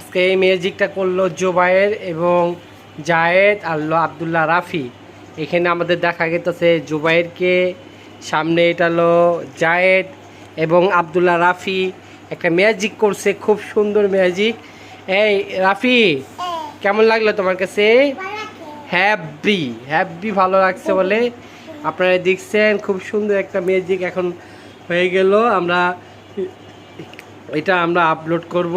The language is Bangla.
আজকে এই ম্যাজিকটা করল জোবায়ের এবং জায়েদ আর আবদুল্লাহ রাফি। এখানে আমাদের দেখা গেতেছে জুবাইরকে সামনে এটা হলো জায়েদ এবং আবদুল্লাহ রাফি। একটা ম্যাজিক করছে, খুব সুন্দর ম্যাজিক। এই, রাফি, কেমন লাগল তোমার কাছে? হ্যাপি হ্যাপি ভালো লাগছে বলে। আপনারা দেখছেন, খুব সুন্দর একটা ম্যাজিক এখন হয়ে গেল। আমরা, এটা আমরা আপলোড করব।